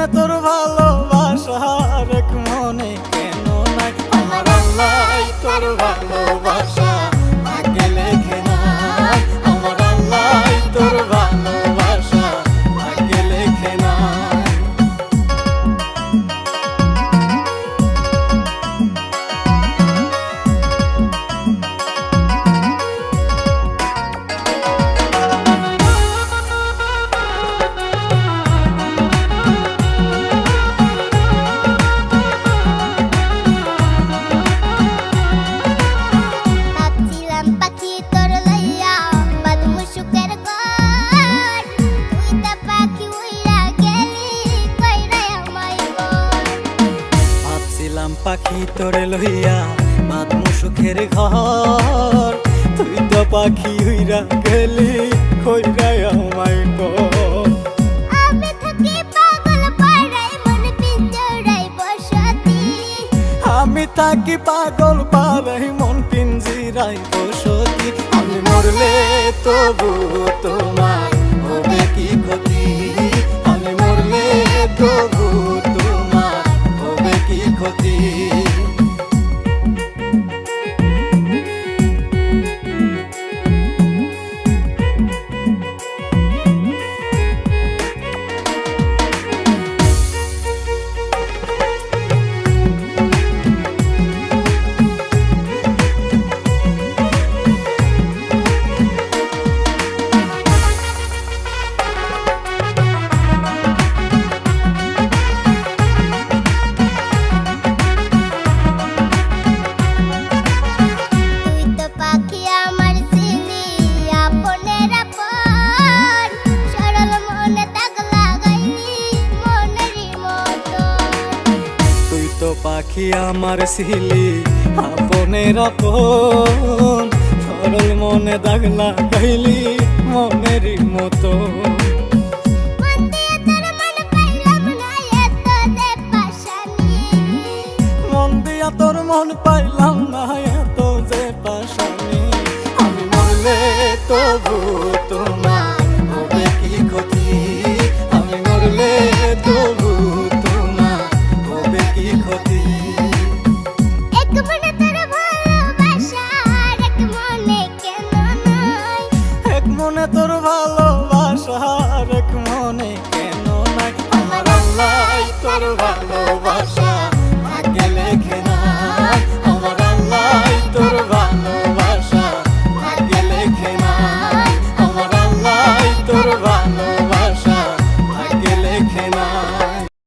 না তোর ভালোবাসার এক মনে কেন নাই? আমার আল্লাহ তোর ভালোবাসা। পাখি তোরে লইয়া মাতমু সুখের ঘর। তুই তো পাখি হইরা গেলি আমায় কর। আমি তাকি পাগল পালাই মন পিঞ্জিরাই বসতি। আমি মরলে তবু তোমার তো পাখি আমার ছিলি আপনের আপন সরল মনে দাগ লাগাইলি মনেরই মতো। মন দিয়া তোর মন পাইলাম না এত যে পাশানি আমি মরলে তবু তোর ভালোবাসা আর এক মনে কেন নাই আমার আল্লাহ তোর ভালোবাসা।